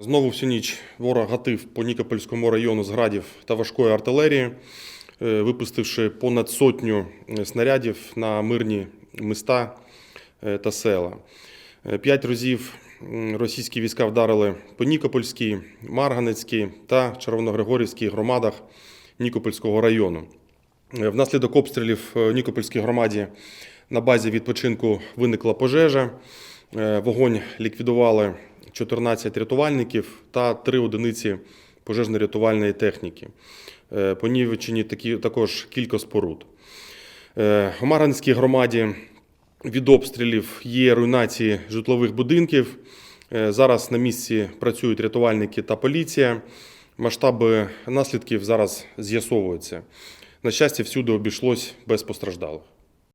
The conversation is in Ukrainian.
Знову всю ніч ворог гатив по Нікопольському району з градів та важкої артилерії, е, випустивши понад сотню е, снарядів на мирні міста е, та села. П'ять разів російські війська вдарили по Нікопольській, Марганецькій та Червоногригорівській громадах Нікопольського району. Внаслідок обстрілів в Нікопольській громаді на базі відпочинку виникла пожежа. Вогонь ліквідували 14 рятувальників та 3 одиниці пожежно-рятувальної техніки. Е, Понівечені такі також кілька споруд. Е, В Марганській громаді від обстрілів є руйнації житлових будинків. Е, Зараз на місці працюють рятувальники та поліція. Масштаби наслідків зараз з'ясовуються. На щастя, всюди обійшлось без постраждалих.